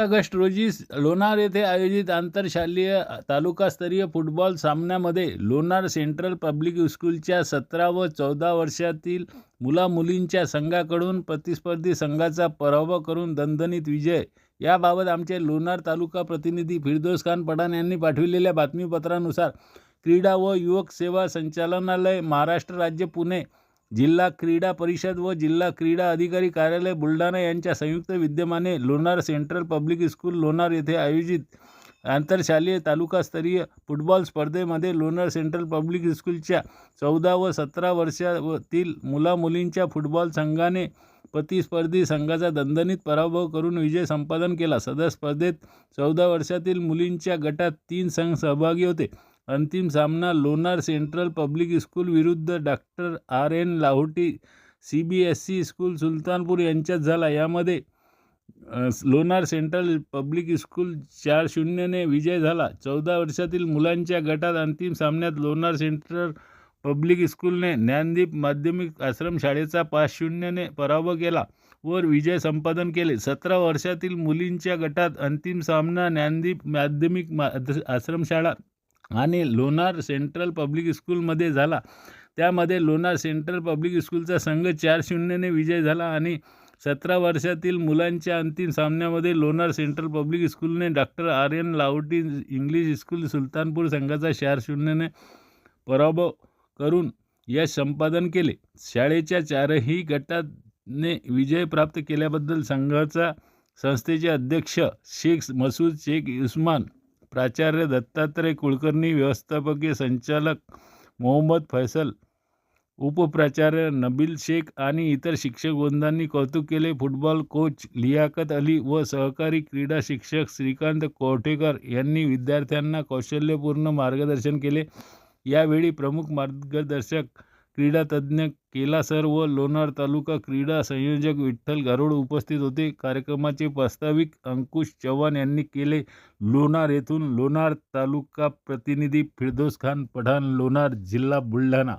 August रोजी लोणार येथे आयोजित आंतरशालेय तालुकास्तरीय फुटबॉल सामन्यामध्ये लोणार सेंट्रल पब्लिक स्कूलच्या सतरा व चौदा वर्षातील मुलामुलींच्या संघाकडून प्रतिस्पर्धी संघाचा पराभव करून दणदणीत विजय. याबाबत आमचे लोणार तालुका प्रतिनिधी फिरदोस खान पठाण यांनी पाठविलेल्या बातमीपत्रानुसार क्रीडा व युवक सेवा संचालनालय महाराष्ट्र राज्य पुणे जिल्हा क्रीडा परिषद व जिल्हा क्रीडा अधिकारी कार्यालय बुलढाणा यांच्या संयुक्त विद्यमाने Lonar central public school Lonar येथे आयोजित आंतरशालेय तालुकास्तरीय फुटबॉल स्पर्धेमध्ये लोणार सेंट्रल पब्लिक स्कूलच्या चौदा व सतरा वर्षातील मुलामुलींच्या फुटबॉल संघाने प्रतिस्पर्धी संघाचा दणदणीत पराभव करून विजय संपादन केला. सदर स्पर्धेत चौदा वर्षातील मुलींच्या गटात तीन संघ सहभागी होते. अंतिम सामना लोणार सेंट्रल पब्लिक स्कूल विरुद्ध doctor R N Lahoti C B S C school Sultanpur यांच्यात झाला. यामध्ये लोणार सेंट्रल पब्लिक स्कूल चार शून्यने विजय झाला. चौदा वर्षातील मुलांच्या गटात अंतिम सामन्यात लोणार सेंट्रल पब्लिक स्कूलने ज्ञानदीप माध्यमिक आश्रमशाळेचा पाच शून्यने पराभव केला वर विजय संपादन केले. सतरा वर्षातील मुलींच्या गटात अंतिम सामना ज्ञानदीप माध्यमिक मा आश्रमशाळा आणि लोणार सेंट्रल पब्लिक स्कूलमध्ये झाला. त्यामध्ये लोणार सेंट्रल पब्लिक स्कूलचा संघ चार शून्यने विजय झाला आणि सतरा वर्षातील मुलांच्या अंतिम सामन्यामध्ये Lonar central public स्कूलने doctor R N English school Sultanpur संघाचा चार शून्यने पराभव करून यश संपादन केले. शाळेच्या चारही गटाने विजय प्राप्त केल्याबद्दल संघाचा संस्थेचे अध्यक्ष शेख मसूद शेख उस्मान प्राचार्य दत्तात्रय कुलकर्णी व्यवस्थापकीय संचालक मोहम्मद फैसल उपप्राचार्य नबील शेख आणि इतर शिक्षक वृंदांनी कौतुक केले. फुटबॉल कोच लियाकत अली व सहकारी क्रीडा शिक्षक श्रीकांत कोठेकर यांनी विद्यार्थ्यांना कौशल्यपूर्ण मार्गदर्शन केले. यावेळी प्रमुख मार्गदर्शक क्रीडा तज्ज्ञ केला सर व लोणार तालुका क्रीडा संयोजक विठ्ठल गारोड उपस्थित होते. कार्यक्रमाचे प्रास्ताविक अंकुश चव्हाण यांनी केले. लोणार येथून लोणार तालुका प्रतिनिधी फिरदोस खान पठाण लोणार जिल्हा बुलढाणा.